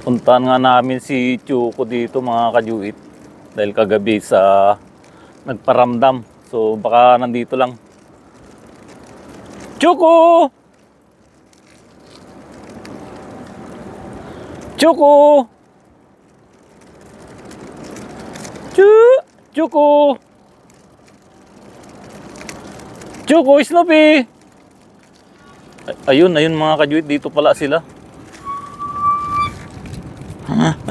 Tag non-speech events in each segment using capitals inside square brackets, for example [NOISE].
Puntahan nga namin si Chuko dito mga kajuit. Dahil kagabi sa nagparamdam. So baka nandito lang. Chuko! Chuko! Chu! Chuko! Chuko, Snoopy! Ay- ayun, ayun mga kajuit, dito pala sila.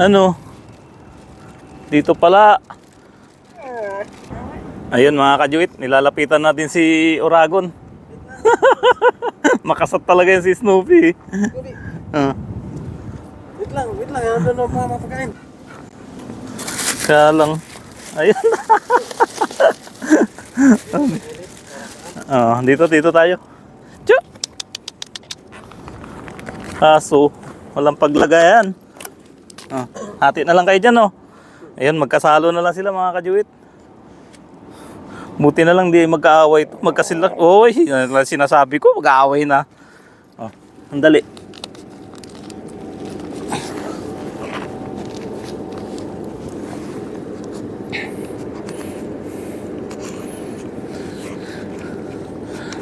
Ano? Dito pala. Ayun mga kajuit, nilalapitan natin si Oragon. [LAUGHS] Makasat talaga yan si Snoopy. Ah, wait lang, wait lang. Ano na mga mapakain? kaya lang. Ayun. [LAUGHS] Ah, dito, dito tayo. Kaso, walang paglagayan. Ah, hati na lang kayo dyan, oh. Ayun, magkasalo na lang sila mga kajuit. Buti na lang di magkaaway. Magkasila. Oy, sinasabi ko, mag-aaway na. Oh, andali.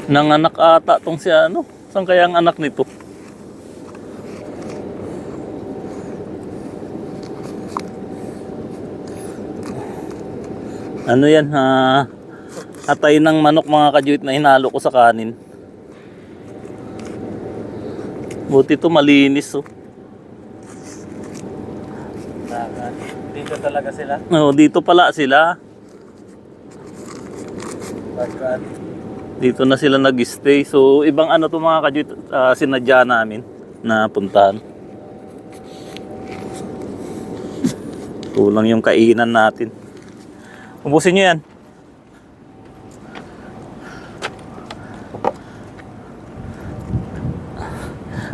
Nanganak ata tong si ano. Saan kaya ang anak nito? Ano yan ha? Atay ng manok mga kajuit na hinalo ko sa kanin. Buti to malinis oh. Dito talaga sila. Oh, dito pala sila. Dito na sila nag-stay. So, ibang ano to mga kajuit ah, sinadya namin na puntahan. Kulang yung kainan natin. Ubusin nyo yan.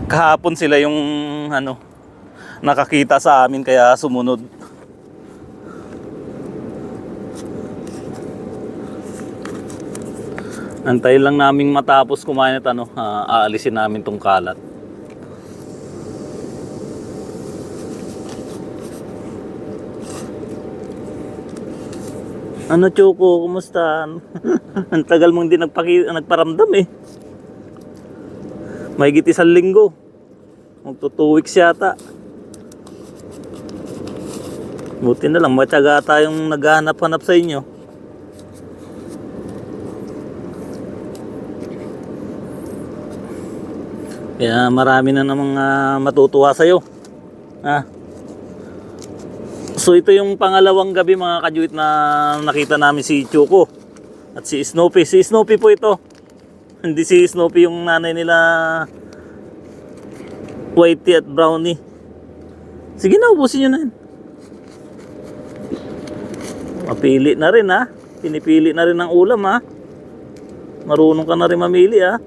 Kahapon sila yung ano nakakita sa amin kaya sumunod. Antay lang naming matapos kumain at ano, ah, aalisin namin tong kalat. Ano Choco, kumusta? [LAUGHS] Ang tagal mong di nagpaki nagparamdam eh. Mahigit isang linggo. Magto 2 weeks yata. Buti na lang, matyaga tayong naghahanap-hanap sa inyo. Kaya marami na namang ah, matutuwa sa'yo. Ah. So ito yung pangalawang gabi mga kajuit na nakita namin si Choco at si Snoopy. Si Snoopy po ito. [LAUGHS] Hindi si Snoopy yung nanay nila Whitey at Brownie. Sige na, ubusin nyo na yun. Mapili na rin ha. Pinipili na rin ang ulam ha. Marunong ka na rin mamili ha.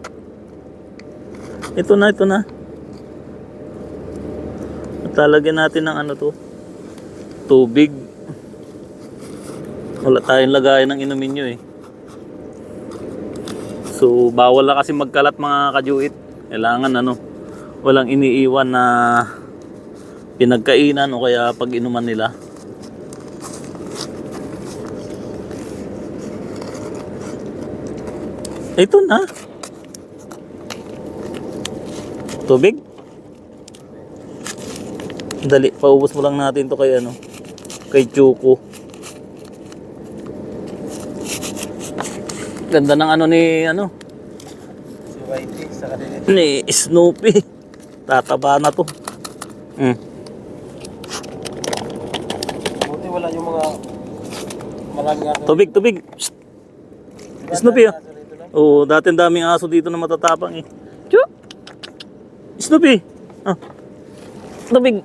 Ito na, ito na. Talagyan natin ng ano to. Tubig. Wala tayong lagayan ng inumin nyo eh. So, bawal na kasi magkalat mga kajuit. Kailangan ano, walang iniiwan na pinagkainan o kaya pag inuman nila. Ito na. Tubig? Dali, paubos mo lang natin to kay ano, kay Chuko. Ganda ng ano ni ano, Si Whitey sa kanila. ni Snoopy. Tataba na to. Mm. Buti wala yung mga maraming aso. Tubig, tubig. Psst. Snoopy, oh. Oo, dati ang daming aso dito na matatapang eh. Chu! Snoopy! Ah. Tubig.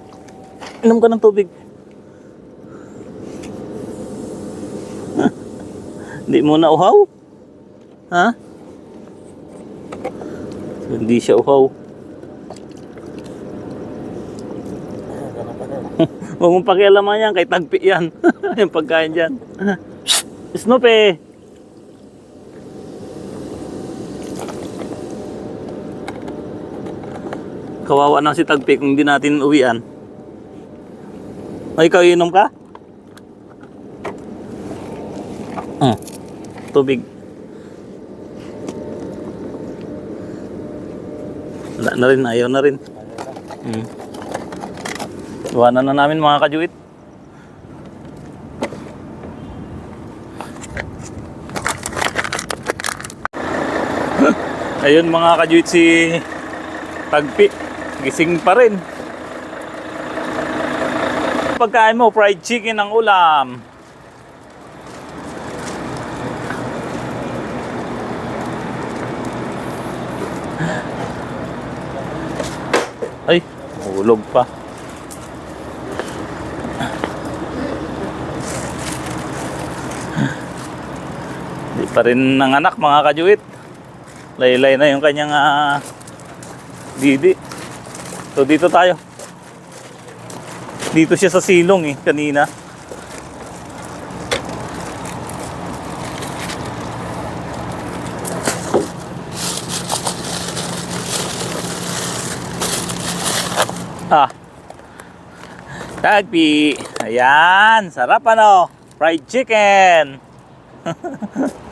Inom ka ng tubig. Hindi mo na uhaw? Ha? Hindi siya uhaw. [LAUGHS] Huwag mong pakialaman yan, kay tagpi yan. [LAUGHS] yung pagkain dyan. [LAUGHS] Snoopy! Kawawa na si Tagpi kung hindi natin uwian. Ay, ikaw inom ka? Hmm. Tubig. Wala na rin, ayaw na rin. Hmm. Iwanan na namin mga kajuit. [LAUGHS] Ayun mga kajuit si Tagpi. Gising pa rin. Pagkain mo, fried chicken ang ulam. Hulog pa. Di pa rin nanganak mga kajuit. Laylay na yung kanyang ah, didi. So dito tayo. Dito siya sa silong eh, kanina. Tagpi. Ayan, sarap ano. Fried chicken. [LAUGHS]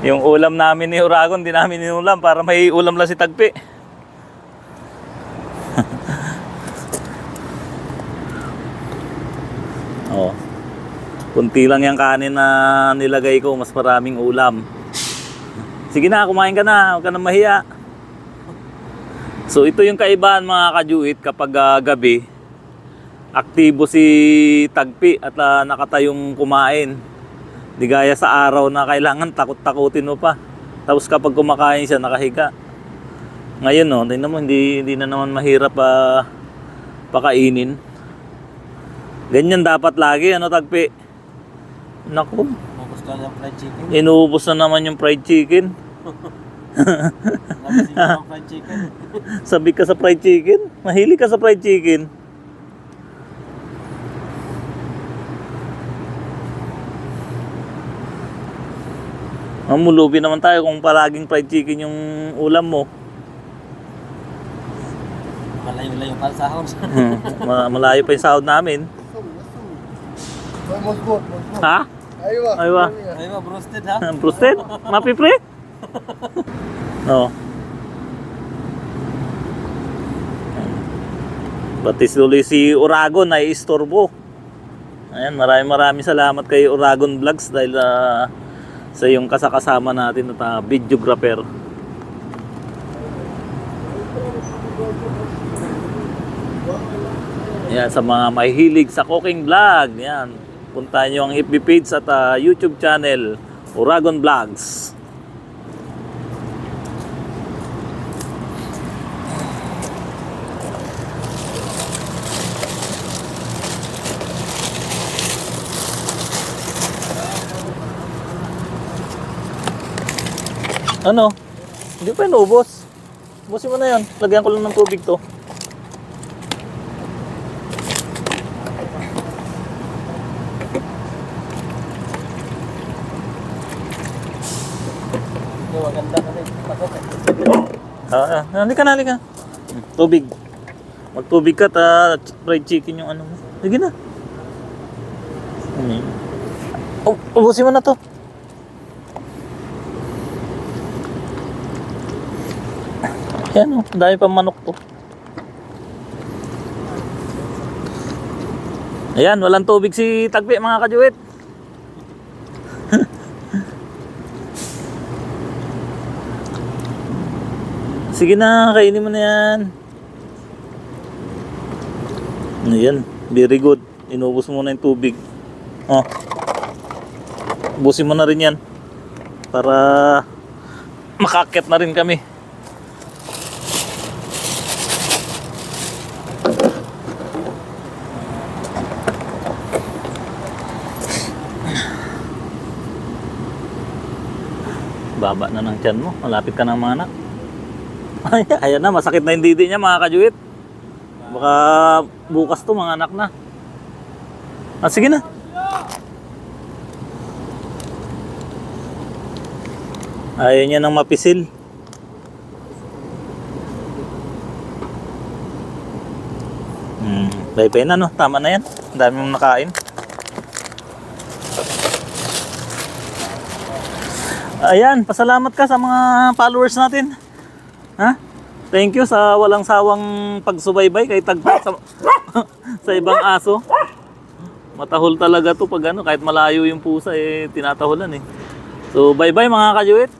Yung ulam namin ni Uragon, di namin inulam para may ulam lang si Tagpi. [LAUGHS] oh. Kunti lang yung kanin na nilagay ko, mas maraming ulam. Sige na, kumain ka na, huwag ka na mahiya. So ito yung kaibahan mga kajuit kapag ah, gabi, aktibo si Tagpi at ah, nakatayong kumain. Di gaya sa araw na kailangan takot-takutin mo pa. Tapos kapag kumakain siya, nakahiga. Ngayon, no, tingnan mo, hindi, hindi na naman mahirap pa pakainin. Ganyan dapat lagi, ano, tagpi? Naku, fried chicken. inuubos na naman yung fried chicken. [LAUGHS] fried chicken. [LAUGHS] Sabi ka sa fried chicken? Mahili ka sa fried chicken? Mamulubi naman tayo kung palaging fried chicken yung ulam mo. Malayo-layo pa sa sahod. [LAUGHS] hmm. Malayo pa yung sahod namin. Ha? Aywa. Aywa. Aywa, broasted ha? broasted? Mapipre? [LAUGHS] Oo. Pati tuloy si Uragon ay istorbo. Ayan, maraming maraming salamat kay Uragon Vlogs dahil ah, sa yung kasakasama natin at ah, videographer. Yan, sa mga mahilig sa cooking vlog, yan. Puntahan nyo ang FB page at ah, YouTube channel, Uragon Vlogs. Ano? Hindi pa inubos. Ubusin mo na yan. Lagyan ko lang ng tubig to. Maganda ka rin. Ah, ah, halika na, halika. Tubig. Magtubig ka ta fried chicken yung ano mo. Sige na. Hmm. Oh, ubusin mo na to. Yan oh, dami pang manok to. Ayan, walang tubig si Tagpi mga kajuit. [LAUGHS] Sige na, kainin mo na yan. Ayan, very good. Inubos mo na yung tubig. Oh. Ubusin mo na rin yan. Para [LAUGHS] makakit na rin kami. Baba na ng tiyan mo. Malapit ka ng mga anak. Ay, ayan na, masakit na yung didi niya mga kajuit. Baka bukas to mga anak na. Ah, sige na. Ayaw niya nang mapisil. Hmm, bye na no. Tama na yan. Ang dami mong nakain. Ayan, pasalamat ka sa mga followers natin. Ha? Thank you sa walang sawang pagsubaybay kay tagpa sa, [LAUGHS] sa ibang aso. Matahol talaga to pag ano, kahit malayo yung pusa eh tinatahulan eh. So bye bye mga kajuit.